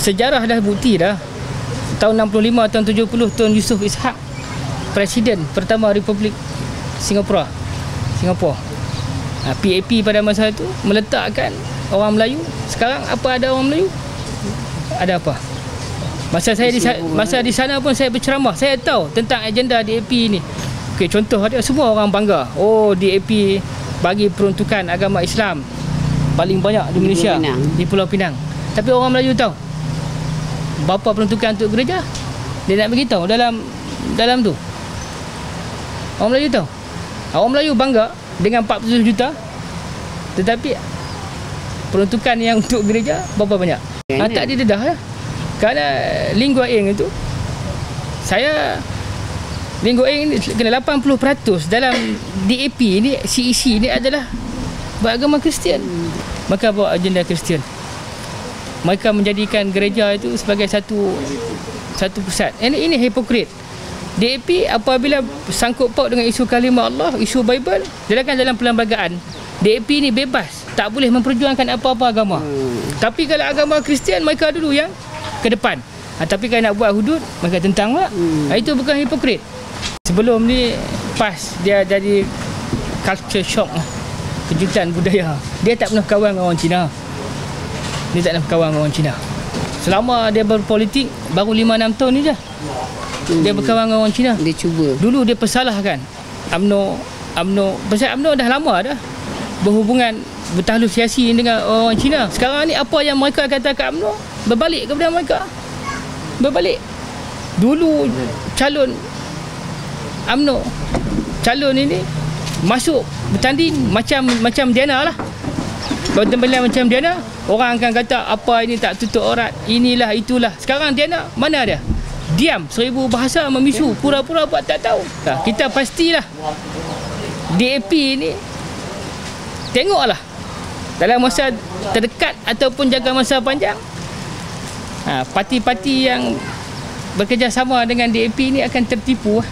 sejarah dah bukti dah. Tahun 65 tahun 70 Tun Yusof Ishak presiden pertama Republik Singapura. Singapura. Ha, PAP pada masa itu meletakkan orang Melayu. Sekarang apa ada orang Melayu? Ada apa? Masa saya di masa di sana pun saya berceramah. Saya tahu tentang agenda DAP ni. Okey contoh ada semua orang bangga. Oh DAP bagi peruntukan agama Islam paling banyak di Malaysia di Pulau Pinang. tapi orang Melayu tahu berapa peruntukan untuk gereja dia nak beritahu dalam dalam tu. Orang Melayu tahu? Orang Melayu bangga dengan 47 juta tetapi peruntukan yang untuk gereja berapa banyak? Ha, tak didedah lah kerana lingua ing itu saya lingua ing kena 80% dalam DAP ni CEC ni adalah beragama Kristian. Maka bawa agenda Kristian mereka menjadikan gereja itu sebagai satu satu pusat. Ini ini hipokrit. DAP apabila sangkut paut dengan isu kalimah Allah, isu Bible, silakan dalam perlembagaan. DAP ni bebas, tak boleh memperjuangkan apa-apa agama. Hmm. Tapi kalau agama Kristian mereka dulu yang ke depan. Ha, tapi kalau nak buat hudud, mereka tentang lah. Hmm. Ha, itu bukan hipokrit. Sebelum ni pas dia jadi culture shock. Kejutan budaya. Dia tak pernah kawan dengan orang Cina dia tak nak berkawan dengan orang Cina. Selama dia berpolitik baru 5-6 tahun ni je. Hmm. dia berkawan dengan orang Cina. Dia cuba. Dulu dia persalahkan UMNO UMNO. Pasal UMNO dah lama dah berhubungan bertahlus siasi dengan orang Cina. Sekarang ni apa yang mereka kata kat UMNO? Berbalik kepada mereka. Berbalik. Dulu calon UMNO calon ini masuk bertanding macam macam Diana lah Bagaimana macam Diana Orang akan kata apa ini tak tutup aurat? Inilah itulah. Sekarang Diana mana dia? Diam. Seribu bahasa memisu. Pura-pura buat tak tahu. Nah, Kita pastilah. DAP ni Tengoklah. Dalam masa terdekat Ataupun jaga masa panjang Parti-parti yang Bekerjasama dengan DAP ni akan tertipu